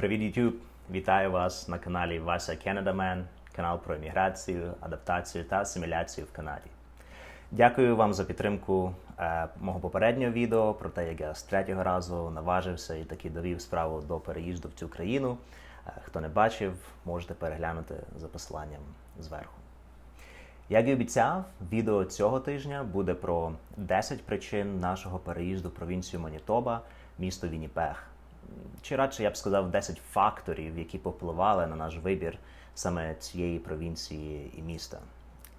Привіт, YouTube! Вітаю вас на каналі Вася Canada канал про еміграцію, адаптацію та асиміляцію в Канаді. Дякую вам за підтримку е, мого попереднього відео про те, як я з третього разу наважився і таки довів справу до переїзду в цю країну. Е, хто не бачив, можете переглянути за посиланням зверху. Як і обіцяв, відео цього тижня буде про 10 причин нашого переїзду в провінцію Манітоба, місто Вінніпех. Чи радше я б сказав 10 факторів, які попливали на наш вибір саме цієї провінції і міста.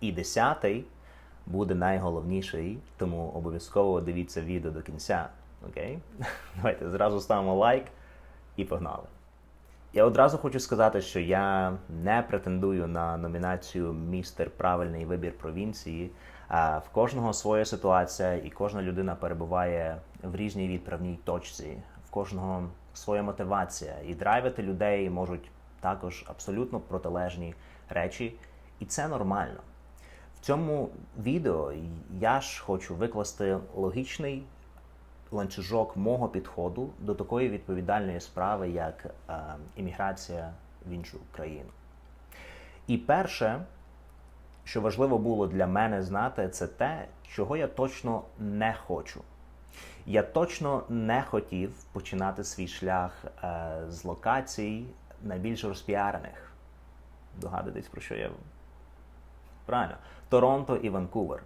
І десятий буде найголовніший, тому обов'язково дивіться відео до кінця. Окей? Давайте зразу ставимо лайк і погнали. Я одразу хочу сказати, що я не претендую на номінацію Містер Правильний вибір провінції. А в кожного своя ситуація, і кожна людина перебуває в різній відправній точці, кожного своя мотивація. І драйвити людей можуть також абсолютно протилежні речі, і це нормально. В цьому відео я ж хочу викласти логічний ланцюжок мого підходу до такої відповідальної справи, як е, імміграція в іншу країну. І перше, що важливо було для мене знати, це те, чого я точно не хочу. Я точно не хотів починати свій шлях е, з локацій найбільш розпіарених. Догадуєтесь, про що я? Правильно, Торонто і Ванкувер.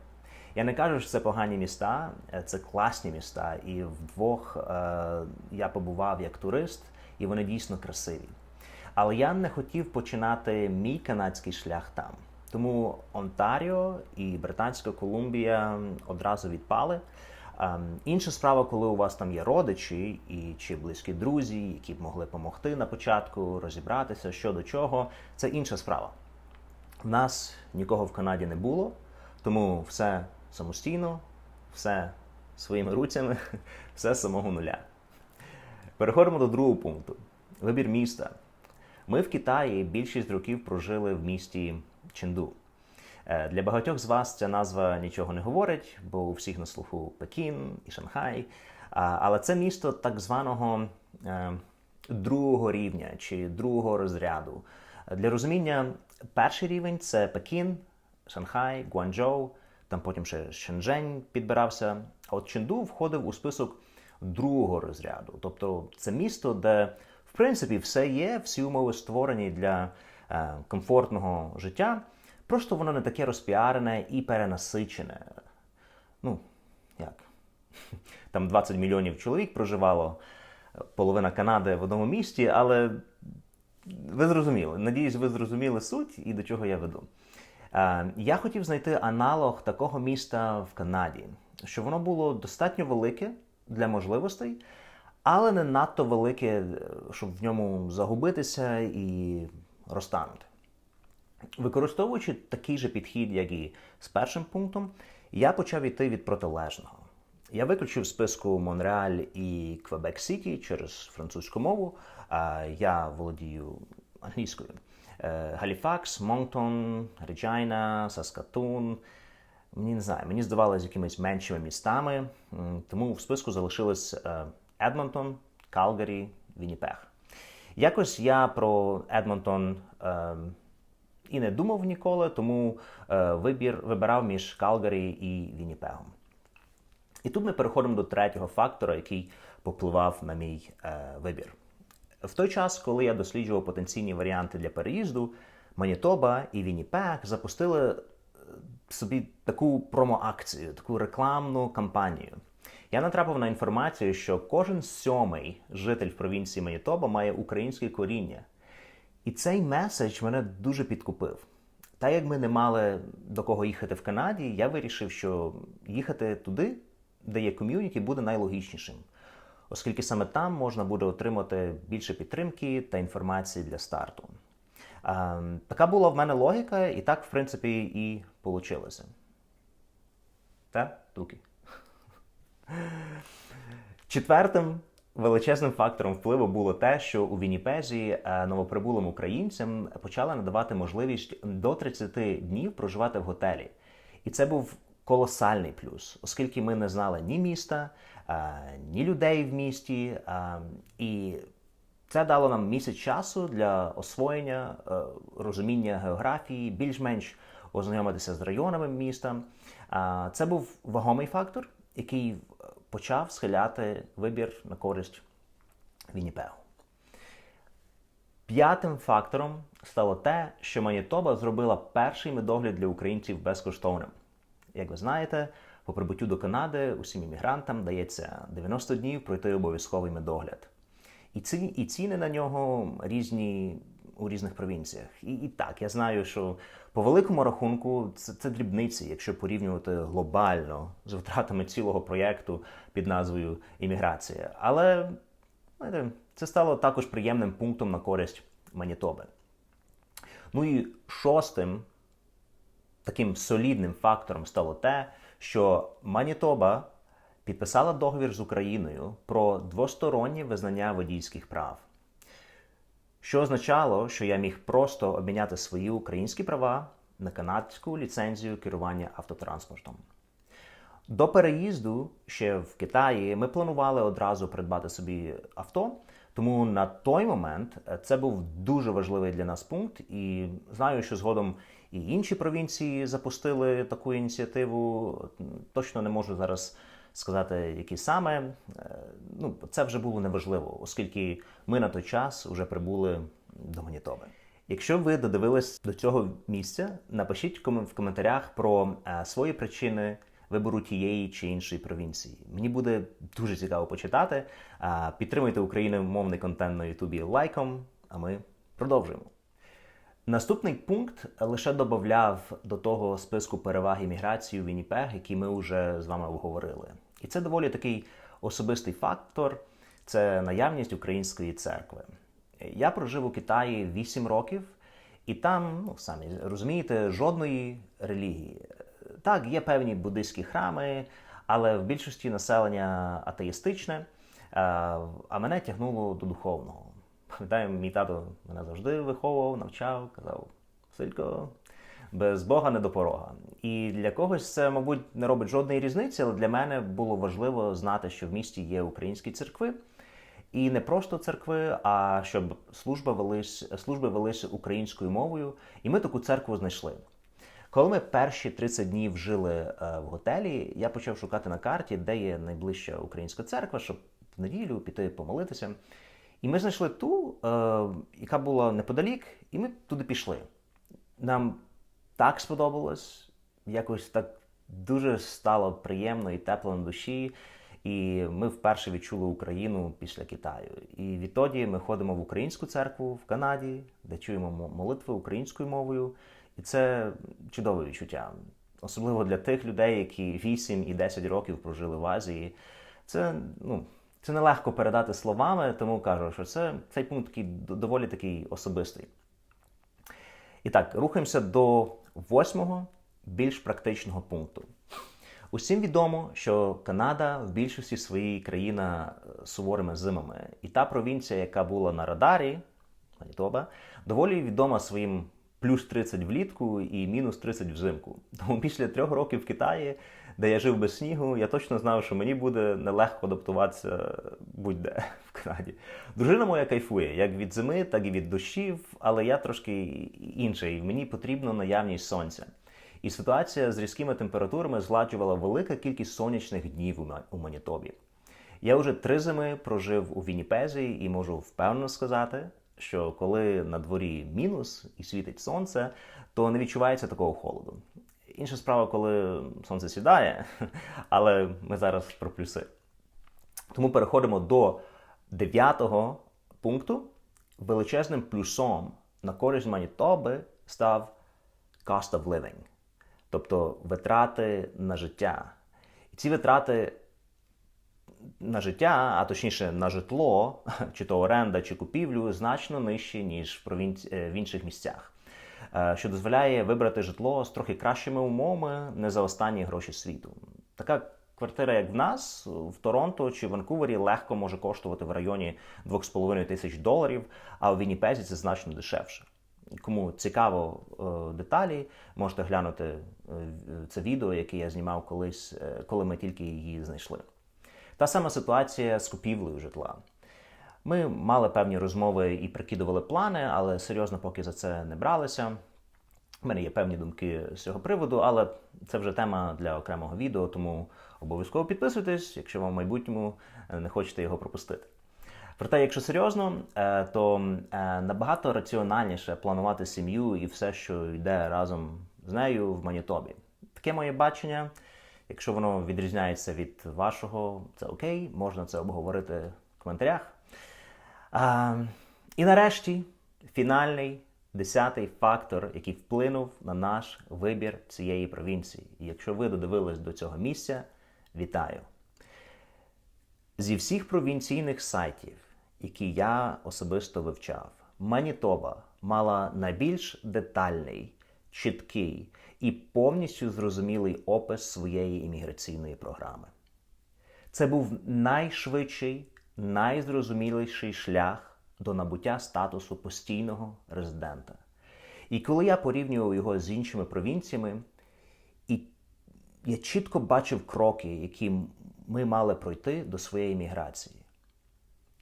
Я не кажу, що це погані міста, е, це класні міста. І вдвох е, я побував як турист, і вони дійсно красиві. Але я не хотів починати мій канадський шлях там. Тому Онтаріо і Британська Колумбія одразу відпали. Ем, інша справа, коли у вас там є родичі і чи близькі друзі, які б могли допомогти на початку, розібратися, що до чого, це інша справа. В нас нікого в Канаді не було, тому все самостійно, все своїми руцями, все з самого нуля. Переходимо до другого пункту: вибір міста. Ми в Китаї більшість років прожили в місті Ченду. Е, для багатьох з вас ця назва нічого не говорить, бо у всіх на слуху Пекін і Шанхай. Але це місто так званого е, другого рівня чи другого розряду. Для розуміння, перший рівень це Пекін, Шанхай, Гуанчжоу, там потім ще Шенжень підбирався. А от Ченду входив у список другого розряду. Тобто це місто, де в принципі все є, всі умови створені для е, комфортного життя. Просто воно не таке розпіарене і перенасичене. Ну, як? Там 20 мільйонів чоловік проживало, половина Канади в одному місті, але ви зрозуміли. Надіюсь, ви зрозуміли суть і до чого я веду. Я хотів знайти аналог такого міста в Канаді, щоб воно було достатньо велике для можливостей, але не надто велике, щоб в ньому загубитися і розтанути. Використовуючи такий же підхід, як і з першим пунктом, я почав іти від протилежного. Я виключив списку Монреаль і Квебек Сіті через французьку мову. Я володію англійською. Е, Галіфакс, Монктон, Реджайна, Саскатун. Мені не знаю, мені здавалося якимись меншими містами, тому в списку залишились е, Едмонтон, Калгарі, Вінніпех. Якось я про Едмонтон ем, і не думав ніколи, тому е, вибір вибирав між Калгарі і Вінніпегом. І тут ми переходимо до третього фактора, який попливав на мій е, вибір. В той час, коли я досліджував потенційні варіанти для переїзду, Манітоба і Вінніпег запустили е, собі таку промоакцію, таку рекламну кампанію. Я натрапив на інформацію, що кожен сьомий житель в провінції Манітоба має українське коріння. І цей меседж мене дуже підкупив. Та як ми не мали до кого їхати в Канаді, я вирішив, що їхати туди, де є ком'юніті, буде найлогічнішим, оскільки саме там можна буде отримати більше підтримки та інформації для старту. Така була в мене логіка, і так, в принципі, і вийшло. Та, туки. Четвертим Величезним фактором впливу було те, що у Вінніпезі е, новоприбулим українцям почали надавати можливість до 30 днів проживати в готелі. І це був колосальний плюс, оскільки ми не знали ні міста, е, ні людей в місті. Е, і Це дало нам місяць часу для освоєння, розуміння географії, більш-менш ознайомитися з районами міста. Це був вагомий фактор, який почав схиляти вибір на користь Вінніпегу. П'ятим фактором стало те, що Манітоба зробила перший медогляд для українців безкоштовним. Як ви знаєте, по прибуттю до Канади усім іммігрантам дається 90 днів пройти обов'язковий медогляд. І ціни на нього різні у різних провінціях. І, і так, я знаю, що по великому рахунку це, це дрібниці, якщо порівнювати глобально з витратами цілого проєкту під назвою Імміграція. Але знаєте, це стало також приємним пунктом на користь Манітоби. Ну і шостим таким солідним фактором стало те, що Манітоба підписала договір з Україною про двостороннє визнання водійських прав. Що означало, що я міг просто обміняти свої українські права на канадську ліцензію керування автотранспортом. До переїзду ще в Китаї ми планували одразу придбати собі авто, тому на той момент е, це був дуже важливий для нас пункт, і знаю, що згодом і інші провінції запустили таку ініціативу. Точно не можу зараз сказати, які саме. Е, Ну, це вже було неважливо, оскільки ми на той час вже прибули до Манітоби. Якщо ви додивились до цього місця, напишіть в коментарях про е, свої причини вибору тієї чи іншої провінції. Мені буде дуже цікаво почитати. Е, підтримуйте україномовний контент на Ютубі лайком, а ми продовжуємо. Наступний пункт лише додав до того списку переваг імміграції у Вінніпег, який ми вже з вами обговорили. І це доволі такий особистий фактор це наявність української церкви. Я прожив у Китаї 8 років, і там, ну самі розумієте, жодної релігії. Так, є певні буддийські храми, але в більшості населення атеїстичне, а мене тягнуло до духовного. Пам'ятаю, мій тато мене завжди виховував, навчав, казав: Силько, без Бога не до порога. І для когось це, мабуть, не робить жодної різниці, але для мене було важливо знати, що в місті є українські церкви. І не просто церкви, а щоб служби велись, служби велися українською мовою. І ми таку церкву знайшли. Коли ми перші 30 днів жили е, в готелі, я почав шукати на карті, де є найближча українська церква, щоб в неділю піти помолитися. І ми знайшли ту, е, яка була неподалік, і ми туди пішли. Нам так сподобалось, якось так дуже стало приємно і тепло на душі. І ми вперше відчули Україну після Китаю. І відтоді ми ходимо в українську церкву в Канаді, де чуємо молитви українською мовою. І це чудове відчуття. Особливо для тих людей, які 8 і 10 років прожили в Азії. Це ну, це нелегко передати словами, тому кажу, що це, цей пункт такий доволі такий особистий. І так, рухаємося до восьмого, більш практичного пункту. Усім відомо, що Канада в більшості своїй країна е, суворими зимами. І та провінція, яка була на радарі, Манітоба, доволі відома своїм плюс 30 влітку і мінус 30 взимку. Тому після трьох років в Китаї, де я жив без снігу, я точно знав, що мені буде нелегко адаптуватися будь-де в Канаді. Дружина моя кайфує як від зими, так і від дощів, але я трошки інший. Мені потрібна наявність сонця. І ситуація з різкими температурами зладжувала велика кількість сонячних днів у Манітобі. Я вже три зими прожив у Вінніпезі і можу впевнено сказати, що коли на дворі мінус і світить сонце, то не відчувається такого холоду. Інша справа, коли сонце сідає, але ми зараз про плюси. Тому переходимо до дев'ятого пункту. Величезним плюсом на користь Манітоби став cost of living тобто витрати на життя. І ці витрати на життя, а точніше на житло, чи то оренда, чи купівлю, значно нижчі, ніж в. Е, в інших місцях, що дозволяє вибрати житло з трохи кращими умовами не за останні гроші світу. Така квартира, як в нас, в Торонто чи Ванкувері, легко може коштувати в районі 2,5 тисяч доларів, а в Вінніпезі це значно дешевше. Кому цікаво е, деталі, можете глянути е, це відео, яке я знімав колись, е, коли ми тільки її знайшли. Та сама ситуація з купівлею житла. Ми мали певні розмови і прикидували плани, але серйозно поки за це не бралися. У мене є певні думки з цього приводу, але це вже тема для окремого відео, тому обов'язково підписуйтесь, якщо вам в майбутньому е, не хочете його пропустити. Проте, якщо серйозно, е, то е, набагато раціональніше планувати сім'ю і все, що йде разом з нею в Манітобі. Таке моє бачення. Якщо воно відрізняється від вашого, це окей, можна це обговорити в коментарях. А, і нарешті фінальний десятий фактор, який вплинув на наш вибір цієї провінції. І якщо ви додивились до цього місця, вітаю! Зі всіх провінційних сайтів, які я особисто вивчав, Манітоба мала найбільш детальний, чіткий і повністю зрозумілий опис своєї імміграційної програми. Це був найшвидший, найзрозуміліший шлях до набуття статусу постійного резидента. І коли я порівнював його з іншими провінціями, і я чітко бачив кроки, які ми мали пройти до своєї міграції.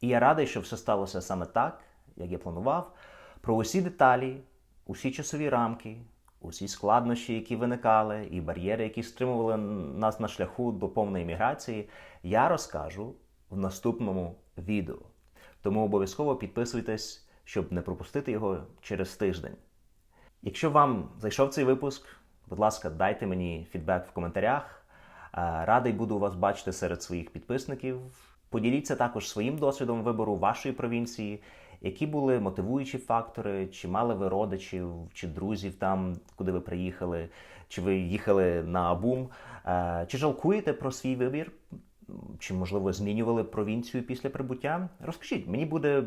І я радий, що все сталося саме так, як я планував. Про усі деталі, усі часові рамки, усі складнощі, які виникали, і бар'єри, які стримували нас на шляху до повної міграції, я розкажу в наступному відео. Тому обов'язково підписуйтесь, щоб не пропустити його через тиждень. Якщо вам зайшов цей випуск, будь ласка, дайте мені фідбек в коментарях. Е, Радий буду вас бачити серед своїх підписників. Поділіться також своїм досвідом вибору вашої провінції, які були мотивуючі фактори, чи мали ви родичів, чи друзів там, куди ви приїхали, чи ви їхали на Абум, Е, чи жалкуєте про свій вибір, чи, можливо, змінювали провінцію після прибуття? Розкажіть, мені буде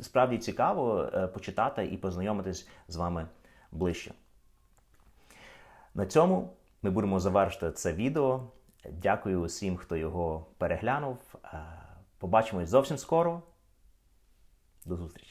справді цікаво е, почитати і познайомитись з вами ближче. На цьому ми будемо завершити це відео. Дякую усім, хто його переглянув. Е, Побачимось зовсім скоро. До зустрічі!